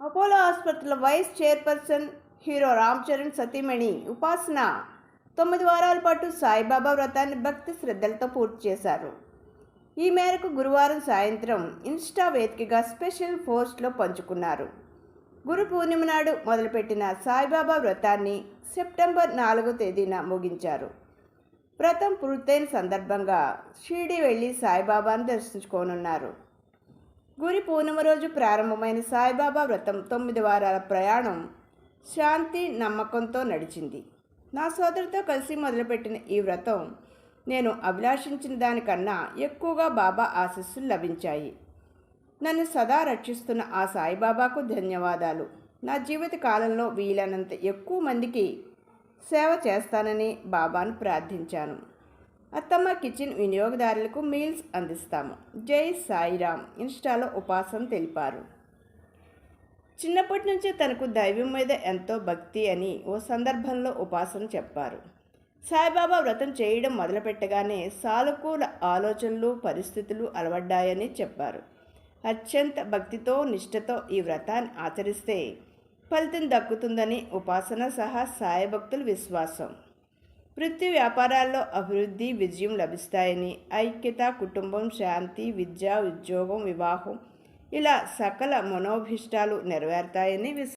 Apollo ఆసుపత్రిలో vice chairperson hero Ram Charan సతీమణి ఉపాసన తొమ్మిది వారాల పాటు సాయిబాబా వ్రతాన్ని భక్తి శ్రద్ధలతో పూర్తి చేశారు. ఈ మేరకు గురువారం సాయంత్రం ఇన్స్టా వేదికగా స్పెషల్ పోస్ట్లో పంచుకున్నారు. గురు పూర్ణిమ నాడు మొదలుపెట్టిన సాయిబాబా వ్రతాన్ని సెప్టెంబర్ నాలుగో తేదీన ముగించారు. వ్రతం పూర్తయిన సందర్భంగా షిరిడి వెళ్ళి సాయిబాబాను దర్శించుకోనున్నారు. గురి పూర్ణిమ రోజు ప్రారంభమైన సాయిబాబా వ్రతం తొమ్మిది వారాల ప్రయాణం శాంతి నమ్మకంతో నడిచింది. నా సోదరితో కలిసి మొదలుపెట్టిన ఈ వ్రతం నేను అభిలాషించిన దానికన్నా ఎక్కువగా బాబా ఆశస్సులు లభించాయి. నన్ను సదా రక్షిస్తున్న ఆ సాయిబాబాకు ధన్యవాదాలు. నా జీవిత కాలంలో వీలైనంత ఎక్కువ మందికి సేవ చేస్తానని బాబాను ప్రార్థించాను. అత్తమ్మ కిచెన్ వినియోగదారులకు మీల్స్ అందిస్తాము. జై సాయిరామ్. ఇన్స్టాలో ఉపాసన తెలిపారు. చిన్నప్పటి నుంచి తనకు దైవం మీద ఎంతో భక్తి అని ఓ సందర్భంలో ఉపాసన చెప్పారు. సాయిబాబా వ్రతం చేయడం మొదలుపెట్టగానే సానుకూల ఆలోచనలు పరిస్థితులు అలవడ్డాయని చెప్పారు. అత్యంత భక్తితో నిష్ఠతో ఈ వ్రతాన్ని ఆచరిస్తే ఫలితం దక్కుతుందని ఉపాసన సహా సాయభక్తుల విశ్వాసం. వృత్తి వ్యాపారాల్లో అభివృద్ధి విజయం లభిస్తాయని ఐక్యత కుటుంబం శాంతి విద్య ఉద్యోగం వివాహం ఇలా సకల మనోభిష్టాలు నెరవేరుతాయని విశ్వ